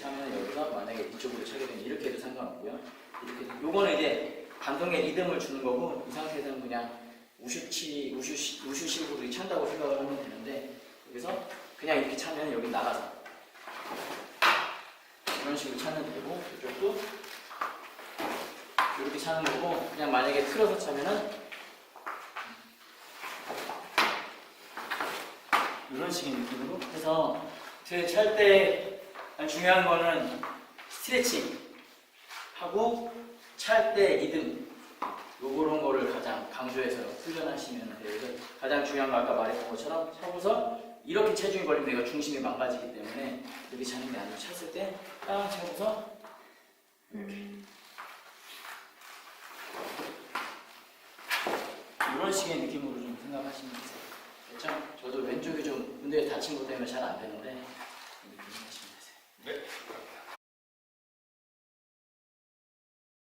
차면 여기서 만약에 이쪽으로 차게 되면 이렇게 해도 상관없고요. 이렇게 요거는 이제 반동의 리듬을 주는 거고 이 상태에서는 그냥 우슈치 우슈 우슈식으로 이 찬다고 생각을 하면 되는데 여기서 그냥 이렇게 차면 여기 나가서 이런 식으로 차면 되고 이쪽도 이렇게 차는 거고 그냥 만약에 틀어서 차면은 이런 식의 느낌으로 해서 뒤에 찰때 중요한 거는 스트레칭 하고 찰 때 리듬 요런 거를 가장 강조해서 훈련하시면 돼요. 가장 중요한 거 아까 말했던 것처럼 차고서 이렇게 체중이 걸리면 내가 중심이 망가지기 때문에 이렇게 차는 게 아니고 찼을 때땅 차고서 이런 식의 느낌으로 좀 생각하시면 되세요. 그렇죠? 저도 왼쪽이 좀 근데 다친 것 때문에 잘 안 되는데